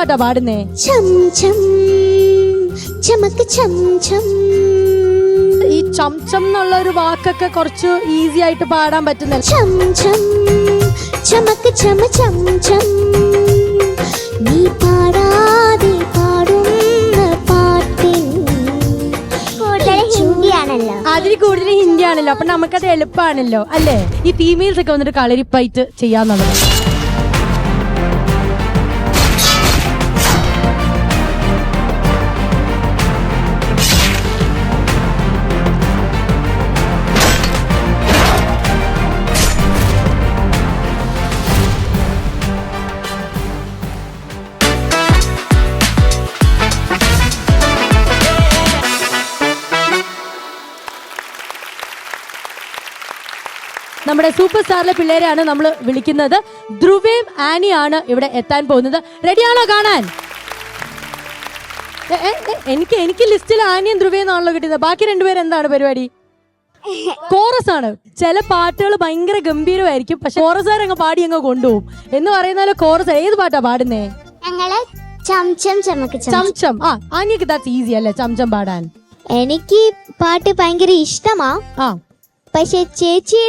പാട്ടാ പാടുന്നേ? ഈ ചംചം എന്നുള്ള ഒരു വാക്കൊക്കെ കുറച്ച് ഈസി ആയിട്ട് പാടാൻ പറ്റുന്ന? ചമക്ക് ചമ ഛം ഛം. നീ പാടാതെ പാടുന്ന പാട്ടിൻ കൂടുതൽ ഹിന്ദിയാണല്ലോ. അതിൽ കൂടുതൽ ഹിന്ദി ആണല്ലോ അപ്പൊ നമുക്കത് എളുപ്പമാണല്ലോ അല്ലേ? ഈ ഫീമെയിൽസ് ഒക്കെ വന്നിട്ട് കളരിപ്പായിട്ട് ചെയ്യാന്നുള്ളത്. നമ്മുടെ സൂപ്പർ സ്റ്റാറിലെ പിള്ളേരെയാണ് നമ്മൾ വിളിക്കുന്നത്. ധ്രുവയും ആനിയാണ് ഇവിടെ എത്താൻ പോകുന്നത്. റെഡിയാണോ കാണാൻ? എനിക്ക് എനിക്ക് ലിസ്റ്റിൽ ആനിയും ധ്രുവയും എന്നാണല്ലോ കിട്ടുന്നത് ബാക്കി രണ്ടുപേരും എന്താണ് പരിപാടി? കോറസ് ആണ്. ചില പാട്ടുകൾ ഭയങ്കര ഗംഭീരമായിരിക്കും. പക്ഷെ കോറസുകാർ അങ്ങ് പാടി അങ്ങ് കൊണ്ടുപോകും. എന്ന് പറയുന്ന കോറസ് ഏത് പാട്ടാ പാടുന്നേ? ഞങ്ങൾ ചംചം ചമക്ക് ചംചം ആ ആനിയൊക്കെ ദാറ്റ്സ് ഈസി അല്ലേ? ചംചം പാടാൻ. എനിക്ക് പാട്ട് ഭയങ്കര ഇഷ്ടമാ. ആ. പക്ഷെ ചേച്ചി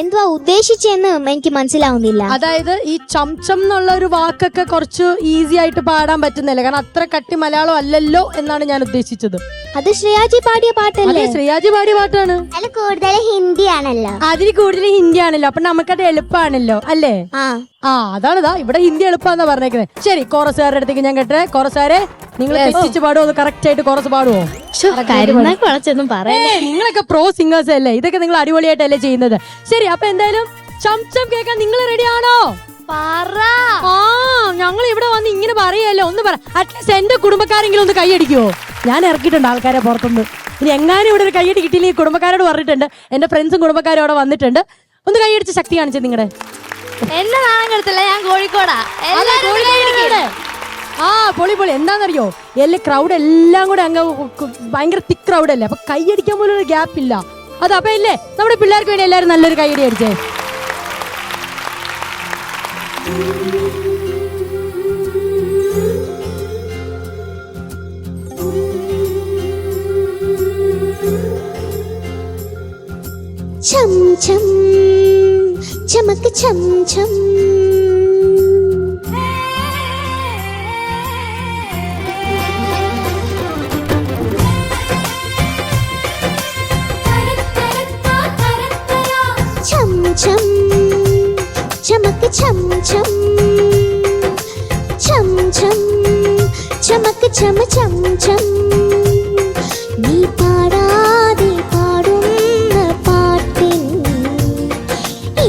എന്തുവാ ഉദ്ദേശിച്ചെന്ന് എനിക്ക് മനസ്സിലാവുന്നില്ല. അതായത് ഈ ചംചം എന്നുള്ള ഒരു വാക്കൊക്കെ കുറച്ച് ഈസി ആയിട്ട് പാടാൻ പറ്റുന്നില്ല. കാരണം അത്ര കട്ടി മലയാളം അല്ലല്ലോ എന്നാണ് ഞാൻ ഉദ്ദേശിച്ചത്. അത് ശ്രേയാജി പാടിയ പാട്ടല്ലേ? അതെ ശ്രീയാജി പാടിയ പാട്ടാണ്. അതിൽ കൂടുതൽ ഹിന്ദിയാണല്ലോ. അതിൽ കൂടുതൽ ഹിന്ദി ആണല്ലോ അപ്പൊ നമുക്കത് എളുപ്പമാണല്ലോ അല്ലേ? ആ. ആ അതാണ് ഇതാ ഇവിടെ ഹിന്ദി എളുപ്പാന്നാ പറഞ്ഞേക്കുന്നത് ശരി കോറസുകാരുടെ അടുത്തേക്ക് ഞാൻ കേട്ടെ. കോറസുകാരെ നിങ്ങൾ തെറ്റിച്ച് പാടുമോ അത് കറക്റ്റ് ആയിട്ട് കോറസ് കുറച്ചൊന്നും ഏയ്, നിങ്ങളൊക്കെ പ്രോ സിംഗേഴ്സ് അല്ലേ? ഇതൊക്കെ നിങ്ങൾ അടിപൊളിയായിട്ടല്ലേ ചെയ്യുന്നത്. ശരി അപ്പൊ എന്തായാലും ചംചം കേൾക്കാൻ നിങ്ങൾ റെഡി ആണോ? ആ ഞങ്ങൾ ഇവിടെ വന്ന് ഇങ്ങനെ പറയല്ലോ ഒന്ന് പറ. അറ്റ്ലീസ്റ്റ് എന്റെ കുടുംബക്കാരെങ്കിലും ഒന്ന് കൈയടിക്കുവോ ഞാൻ ഇറക്കിയിട്ടുണ്ട് ആൾക്കാരെ പുറത്തുനിന്ന്. ഇനി എങ്ങാനും ഇവിടെ ഒരു കൈയടി കിട്ടിയില്ലെങ്കിൽ കുടുംബക്കാരോട് പറഞ്ഞിട്ടുണ്ട്. എന്റെ ഫ്രണ്ട്സും കുടുംബക്കാരും അവിടെ വന്നിട്ടുണ്ട്. ഒന്ന് കൈയടിച്ച് ശക്തി കാണിച്ചത് നിങ്ങളുടെ എന്നെ നാണം കെടുത്തില്ല ഞാൻ കോഴിക്കോടാ. ആ പൊളി പൊളി. എന്താണെന്നറിയോ എല്ലാ ക്രൗഡ് എല്ലാം കൂടെ അങ്ങ് ഭയങ്കര തിക് ക്രൗഡ് അല്ലേ? അപ്പൊ കൈയടിക്കാൻ പോലും ഒരു ഗ്യാപ്പ് ഇല്ല. അത് അപ്പൊ ഇല്ലേ? നമ്മുടെ പിള്ളേർക്ക് വേണ്ടി എല്ലാവരും നല്ലൊരു കൈയടി അടിച്ചേ. Cham cham, chumaka chum chum. ചമക്ക് ഛം ഛം ഛം ഛം ചമക്ക് ചമ ഛം ഛം നീ പാടാതെ പാടുന്ന പാട്ടിൻ ഈ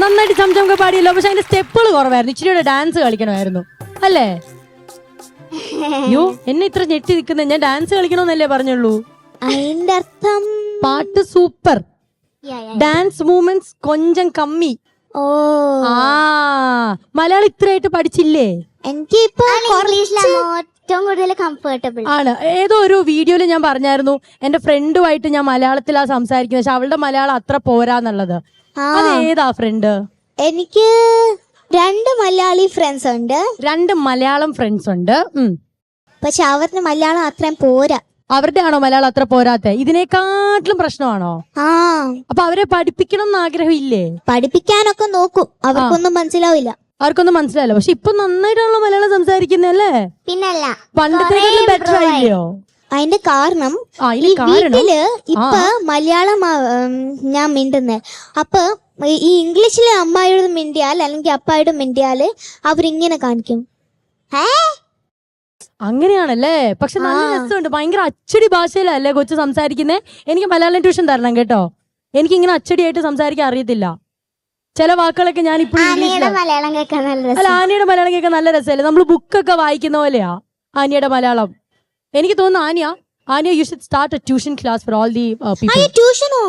നന്നായിട്ട് ചംചമൊക്കെ പാടിയല്ലോ. പക്ഷെ അതിന്റെ സ്റ്റെപ്പുകൾ കുറവായിരുന്നു. ഇച്ചിരി ഡാൻസ് കളിക്കണമായിരുന്നു. അല്ലേ? അയ്യോ എന്നെ ഇത്ര ഞെട്ടി നിൽക്കുന്നത് ഞാൻ ഡാൻസ് കളിക്കണമെന്നല്ലേ പറഞ്ഞുള്ളൂ? അതിന്റെ അർത്ഥം പാട്ട് സൂപ്പർ. ഡാൻസ് മൂവ്മെന്റ്സ് കൊഞ്ചം കമ്മി ഓ ആ മലയാളം ഇത്രയായിട്ട് പഠിച്ചില്ലേ? എനിക്ക് ഇപ്പൊ ഇംഗ്ലീഷിലാണ് ഏറ്റവും കൂടുതൽ കംഫർട്ടബിൾ ആണ്. ഏതോ ഒരു വീഡിയോയിൽ ഞാൻ പറഞ്ഞായിരുന്നു എന്റെ ഫ്രണ്ടുമായിട്ട് ഞാൻ മലയാളത്തിലാ സംസാരിക്കുന്നത് പക്ഷെ അവളുടെ മലയാളം അത്ര പോരാന്നുള്ളത്. അത് ഏതാ ഫ്രണ്ട് എനിക്ക് രണ്ട് മലയാളി ഫ്രണ്ട്സ് ഉണ്ട്. രണ്ട് മലയാളം ഫ്രണ്ട്സ് ഉണ്ട്. ഉം. പക്ഷെ അവരുടെ മലയാളം അത്രയും പോരാ. അവരുടെ ആണോ മലയാളം അത്ര പോരാത്തെ ഇതിനെക്കാട്ടിലും പ്രശ്നമാണോ? ആ. അപ്പൊ അവരെ പഠിപ്പിക്കണം എന്ന് ആഗ്രഹമില്ലേ? പഠിപ്പിക്കാനൊക്കെ നോക്കും. അവർക്കൊന്നും മനസ്സിലാവില്ല. അവർക്കൊന്നും മനസ്സിലായില്ല പക്ഷെ ഇപ്പൊ നന്നായിട്ടാണല്ലോ മലയാളം സംസാരിക്കുന്നല്ലേ പിന്നല്ല പണ്ടത്തെ ബെറ്റർ ആയില്ലയോ അതിന്റെ കാരണം ആ ഈ കാരണം? വീട്ടിൽ ഇപ്പൊ മലയാളം ഞാൻ മിണ്ടുന്നത് അപ്പൊ ഈ ഇംഗ്ലീഷിൽ അമ്മായിയോട് മിണ്ടിയാൽ അല്ലെങ്കിൽ അപ്പായോട് മിണ്ടിയാൽ അവരിങ്ങനെ കാണിക്കും. ഏ? അങ്ങനെയാണല്ലേ? പക്ഷെ നല്ല രസമുണ്ട്. ഭയങ്കര അച്ചടി ഭാഷയിലല്ലേ കൊച്ചു സംസാരിക്കുന്നേ? എനിക്ക് മലയാളം ട്യൂഷൻ തരണം കേട്ടോ. എനിക്ക് ഇങ്ങനെ അച്ചടിയായിട്ട് സംസാരിക്കാൻ അറിയത്തില്ല. ചില വാക്കുകളൊക്കെ ഞാൻ ഇപ്പോഴും ആനിയുടെ മലയാളം കേൾക്കാൻ നല്ല അല്ല ആനയുടെ മലയാളം കേൾക്കാൻ നല്ല രസമല്ലേ? നമ്മൾ ബുക്കൊക്കെ വായിക്കുന്ന പോലെയാ ആനിയുടെ മലയാളം. എനിക്ക് തോന്നുന്നു Aniya Aniya you should start a tuition class for all the ട്യൂഷനോ?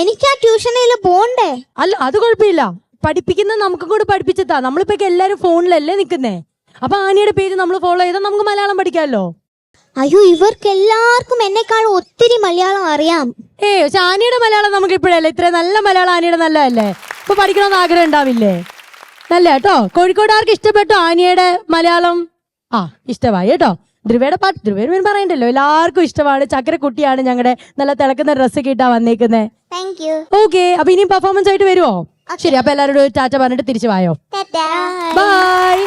എനിക്ക് ആ ട്യൂഷനിൽ പോണ്ടേ? അല്ല അത് കുഴപ്പമില്ല. പഠിപ്പിക്കുന്നത് നമുക്കും കൂടെ പഠിപ്പിച്ചതാ നമ്മളിപ്പോ എല്ലാരും ഫോണിലല്ലേ നിക്കുന്നേ അപ്പൊ ആനിയുടെ പേര് നമ്മൾ ഫോളോ ചെയ്താൽ നമുക്ക് മലയാളം പഠിക്കാമല്ലോ അയ്യോ ഇവർക്ക് എല്ലാവർക്കും എന്നെക്കാളും ഒത്തിരി മലയാളം അറിയാം. ഏ പക്ഷെ ആനിയുടെ മലയാളം നമുക്ക് ഇപ്പോഴല്ലേ? ഇത്ര നല്ല മലയാളം ആനിയുടെ നല്ലതല്ലേ? ഇപ്പൊ പഠിക്കണമെന്ന് ആഗ്രഹം ഉണ്ടാവില്ലേ? നല്ല കേട്ടോ? കോഴിക്കോടുകാർക്ക് ഇഷ്ടപ്പെട്ടു ആനിയുടെ മലയാളം? ആ ഇഷ്ടമായി കേട്ടോ? ധ്രുവയുടെ പാട്ട് ധ്രുവയുടെ പേര് പറയണ്ടല്ലോ. എല്ലാവർക്കും ഇഷ്ടമാണ്. ചക്കരക്കുട്ടിയാണ് ഞങ്ങളുടെ നല്ല തിളക്കുന്ന ഡ്രസ്സൊക്കെ ഇട്ടാ വന്നേക്കുന്നത് താങ്ക് യു ഓക്കെ അപ്പൊ ഇനിയും പെർഫോമൻസ് ആയിട്ട് വരുമോ ശരി അപ്പൊ എല്ലാവരോടും ടാറ്റ പറഞ്ഞിട്ട് തിരിച്ചു വായോ? ബൈ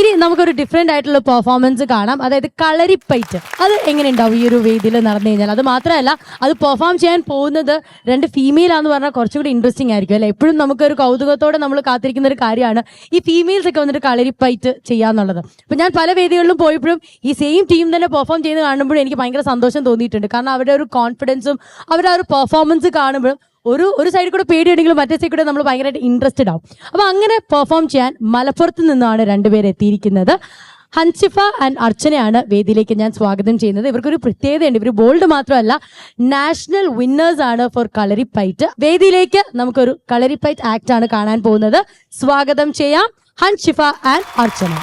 ഇനി നമുക്കൊരു ഡിഫറെന്റ് ആയിട്ടുള്ള പെർഫോമൻസ് കാണാം. അതായത് കളരിപ്പയറ്റ്. അത് എങ്ങനെ ഉണ്ടാവും ഈ ഒരു വേദിയിൽ നടന്നു കഴിഞ്ഞാൽ. അത് മാത്രമല്ല അത് പെർഫോം ചെയ്യാൻ പോകുന്നത് രണ്ട് ഫീമെയിൽ ആന്ന് പറഞ്ഞാൽ കുറച്ചുകൂടി ഇൻട്രസ്റ്റിംഗ് ആയിരിക്കും അല്ലെ? എപ്പോഴും നമുക്കൊരു കൗതുകത്തോടെ നമ്മൾ കാത്തിരിക്കുന്ന ഒരു കാര്യമാണ് ഈ ഫീമെയിൽസ് ഒക്കെ വന്നിട്ട് കളരിപ്പയറ്റ് ചെയ്യാന്നുള്ളത്. അപ്പൊ ഞാൻ പല വേദികളിലും പോയപ്പോഴും ഈ സെയിം ടീം തന്നെ പെർഫോം ചെയ്ത് കാണുമ്പോഴും എനിക്ക് ഭയങ്കര സന്തോഷം തോന്നിയിട്ടുണ്ട്. കാരണം അവരുടെ ഒരു കോൺഫിഡൻസും അവരുടെ ആ ഒരു പെർഫോമൻസ് കാണുമ്പോഴും ഒരു ഒരു സൈഡിൽ കൂടെ പേടിയുണ്ടെങ്കിലും മറ്റേ സൈഡിൽ കൂടെ നമ്മൾ ഭയങ്കരമായിട്ട് ഇൻട്രസ്റ്റഡ് ആവും. അപ്പൊ അങ്ങനെ പെർഫോം ചെയ്യാൻ മലപ്പുറത്ത് നിന്നാണ് രണ്ടുപേർ എത്തിയിരിക്കുന്നത്. ഹൻസിഫ ആൻഡ് അർച്ചനയാണ് വേദിയിലേക്ക് ഞാൻ സ്വാഗതം ചെയ്യുന്നത്. ഇവർക്കൊരു പ്രത്യേകതയുണ്ട്. ഇവർ ബോൾഡ് മാത്രമല്ല നാഷണൽ വിന്നേഴ്സ് ആണ് ഫോർ കളരിപ്പൈറ്റ് വേദിയിലേക്ക് നമുക്കൊരു കളരിപ്പൈറ്റ് ആക്ട് ആണ് കാണാൻ പോകുന്നത്. സ്വാഗതം ചെയ്യാം ഹൻസിഫ ആൻഡ് അർച്ചന.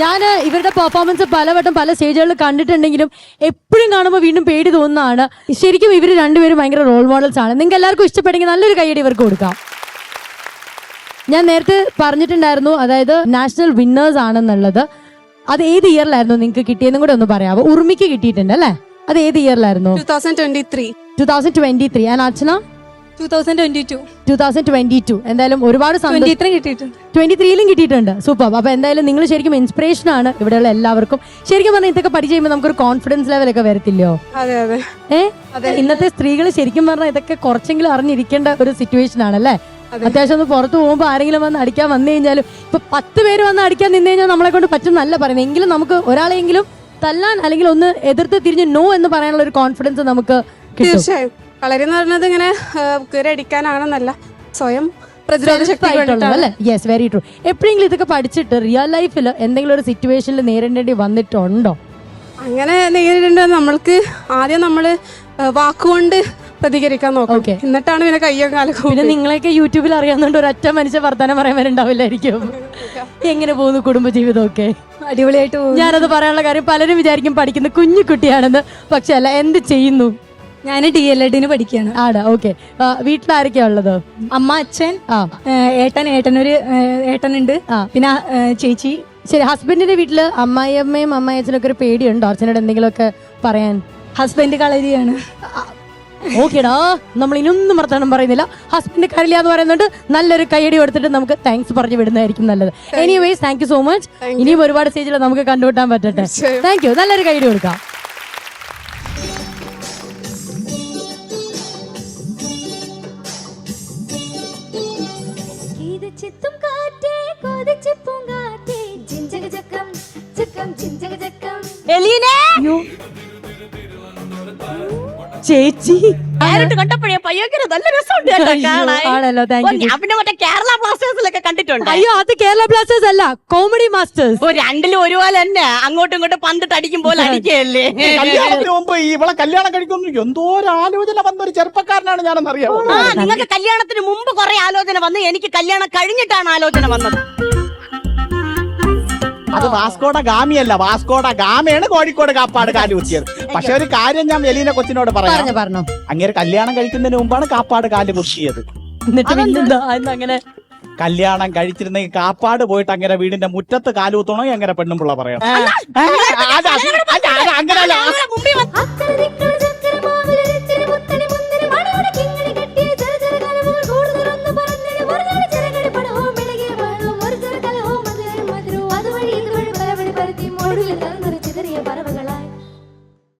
ഞാൻ ഇവരുടെ പെർഫോമൻസ് പലവട്ടം പല സ്റ്റേജുകളിൽ കണ്ടിട്ടുണ്ടെങ്കിലും എപ്പോഴും കാണുമ്പോൾ വീണ്ടും പേടി തോന്നുന്നതാണ്. ശരിക്കും ഇവർ രണ്ടുപേരും ഭയങ്കര റോൾ മോഡൽസ് ആണ്. നിങ്ങൾക്ക് എല്ലാവർക്കും ഇഷ്ടപ്പെട്ടെങ്കിൽ നല്ലൊരു കൈയടി ഇവർക്ക് കൊടുക്കാം. ഞാൻ നേരത്തെ പറഞ്ഞിട്ടുണ്ടായിരുന്നു അതായത് നാഷണൽ വിന്നേഴ്സ് ആണെന്നുള്ളത്. അത് ഏത് ഇയറിലായിരുന്നു നിങ്ങൾക്ക് കിട്ടിയെന്നും കൂടെ ഒന്ന് പറയാമോ ഉർമിക്ക് കിട്ടിയിട്ടുണ്ട് അല്ലേ? അത് ഏത് ഇയറിലായിരുന്നു 2023 two thousand twenty three and Archana 2022 two thousand twenty two എന്തായാലും ഒരുപാട് സന്തോഷം. 23 കിട്ടിയിട്ടുണ്ട്. ട്വന്റി ത്രീയിലും കിട്ടിയിട്ടുണ്ട്. സൂപ്പർ അപ്പൊ എന്തായാലും നിങ്ങൾ ശരിക്കും ഇൻസ്പിറേഷൻ ആണ് ഇവിടെയുള്ള എല്ലാവർക്കും. ശരിക്കും പറഞ്ഞാൽ ഇതൊക്കെ പഠിച്ചു കഴിയുമ്പോൾ നമുക്കൊരു കോൺഫിഡൻസ് ലെവലൊക്കെ വരത്തില്ലയോ? അതെ അതെ. ഏ? ഇന്നത്തെ സ്ത്രീകൾ ശരിക്കും പറഞ്ഞാൽ ഇതൊക്കെ കുറച്ചെങ്കിലും അറിഞ്ഞിരിക്കേണ്ട ഒരു സിറ്റുവേഷൻ ആണല്ലേ അത്യാവശ്യം ഒന്ന് പുറത്ത് പോകുമ്പോൾ ആരെങ്കിലും വന്ന് അടിക്കാൻ വന്നു കഴിഞ്ഞാലും ഇപ്പൊ പത്ത് പേര് വന്ന് അടിക്കാൻ നിന്ന് കഴിഞ്ഞാൽ നമ്മളെ കൊണ്ട് പറ്റും നല്ല പറയുന്നത്. എങ്കിലും നമുക്ക് ഒരാളെങ്കിലും തല്ലാൻ അല്ലെങ്കിൽ ഒന്ന് എതിർത്ത് തിരിഞ്ഞ് നോ എന്ന് പറയാനുള്ള ഒരു കോൺഫിഡൻസ് നമുക്ക് കിട്ടും. തീർച്ചയായും. കളരി എന്ന് പറയുന്നത് ഇങ്ങനെ കുരടിക്കാനാണെന്നല്ല അടിക്കാനാണെന്നല്ല. സ്വയം പ്രതിരോധ ശക്തി യെസ് വെരി ട്രൂ എപ്പോഴെങ്കിലും ഇതൊക്കെ പഠിച്ചിട്ട് റിയൽ ലൈഫിൽ എന്തെങ്കിലും ഒരു സിറ്റുവേഷനിൽ നേരിടേണ്ടി വന്നിട്ടുണ്ടോ? അങ്ങനെ നേരിടേണ്ടത് നമ്മൾക്ക് ആദ്യം നമ്മൾ വാക്കുകൊണ്ട് പ്രതികരിക്കാൻ നോക്കും. എന്നിട്ടാണ് പിന്നെ കയ്യും കാലൊക്കെ പിന്നെ നിങ്ങളെയൊക്കെ യൂട്യൂബിൽ അറിയാവുന്നതുകൊണ്ട് ഒരൊറ്റ മനുഷ്യ വർത്തമാനം പറയാൻ എങ്ങനെ പോകുന്നു കുടുംബജീവിതമൊക്കെ? അടിപൊളിയായിട്ട് ഞാനത് പറയാനുള്ള കാര്യം പലരും വിചാരിക്കും പഠിക്കുന്ന കുഞ്ഞു കുട്ടിയാണെന്ന്. പക്ഷെ അല്ല എന്ത് ചെയ്യുന്നു? ഞാൻ ഡി എൽ എഡിന് പഠിക്കുകയാണ് ആണ് ഓക്കെ വീട്ടിലാരൊക്കെയാ ഉള്ളത്? അമ്മ അച്ഛൻ ആ. ഏട്ടൻ ഏട്ടനൊരു ഏട്ടനുണ്ട്. ആ. പിന്നെ ചേച്ചി. ശരി ഹസ്ബൻഡിന്റെ വീട്ടിൽ അമ്മായിയമ്മയും അമ്മായച്ചനൊക്കെ ഒരു പേടിയുണ്ടോ? അച്ഛനോട് എന്തെങ്കിലുമൊക്കെ പറയാൻ? ഹസ്ബൻഡ് കളരിയാണ്. ഓക്കേടാ നമ്മൾ ഇനൊന്നും വർത്തമാനം പറയുന്നില്ല. ഹസ്ബൻഡ് കരളിയ എന്ന് പറയുന്നുണ്ട് നല്ലൊരു കൈയടി കൊടുത്തിട്ട് നമുക്ക് താങ്ക്സ് പറഞ്ഞു വിടുന്നതായിരിക്കും നല്ലത്. Anyways thank you so much ഇനിയും ഒരുപാട് സ്റ്റേജിൽ നമുക്ക് കണ്ടുപിട്ടാൻ പറ്റട്ടെ. താങ്ക് യു നല്ലൊരു കൈയടി കൊടുക്കാം. ചിത്തും കാറ്റേ കൊതിച്ച് പൂങ്കാറ്റേ ചിഞ്ചക ചക്കം ചക്കം ചിഞ്ചക ചക്കം. ചേച്ചി. നേരിട്ട് കണ്ടപ്പോഴേ നല്ല രസമുണ്ട് കേട്ടോ അയ്യോ, കാണാൻ. ആണല്ലോ, thank ഓ, you. ഞാൻ പിന്നെ മറ്റേ കേരള ബ്ലാസ്റ്റേഴ്സിലൊക്കെ കണ്ടിട്ടുണ്ട്. അയ്യോ അത് കേരള ബ്ലാസ്റ്റേഴ്സ് അല്ല കോമഡി മാസ്റ്റേഴ്സ് ഓ രണ്ടിലും ഒരുപോലെ തന്നെ. അങ്ങോട്ടും ഇങ്ങോട്ടും പന്തിട്ട് അടിക്കും പോലെ അടിക്കല്ലേ കല്യാണത്തിന് മുമ്പ് ഇവളെ കല്യാണം കഴിക്കുന്നു എന്തോ ഒരു ആലോചന വന്ന ഒരു ചെറുപ്പക്കാരനാണ് ഞാനെന്ന് അറിയാമോ ആ നിങ്ങൾക്ക് കല്യാണത്തിന് മുമ്പ് കുറെ ആലോചന വന്ന് എനിക്ക് കല്യാണം കഴിഞ്ഞിട്ടാണ് ആലോചന വന്നത്. അത് വാസ്കോട ഗാമിയല്ല. വാസ്കോട ഗാമയാണ് കോഴിക്കോട് കാപ്പാട് കാലുകുത്തിയത്. പക്ഷെ ഒരു കാര്യം ഞാൻ എലീന കൊച്ചിനോട് പറഞ്ഞു പറയാം. പറഞ്ഞു അങ്ങനെ കല്യാണം കഴിക്കുന്നതിന് മുമ്പാണ് കാപ്പാട് കാൽ കുത്തിയത് അങ്ങനെ? കല്യാണം കഴിച്ചിരുന്നെങ്കിൽ കാപ്പാട് പോയിട്ട് അങ്ങനെ വീടിന്റെ മുറ്റത്ത് കാലുകുത്തണോ എങ്ങനെ പെണ്ണുമ്പിള്ള പറയണം. ഏ, അത് അത് അത് അത് അങ്ങനെയല്ല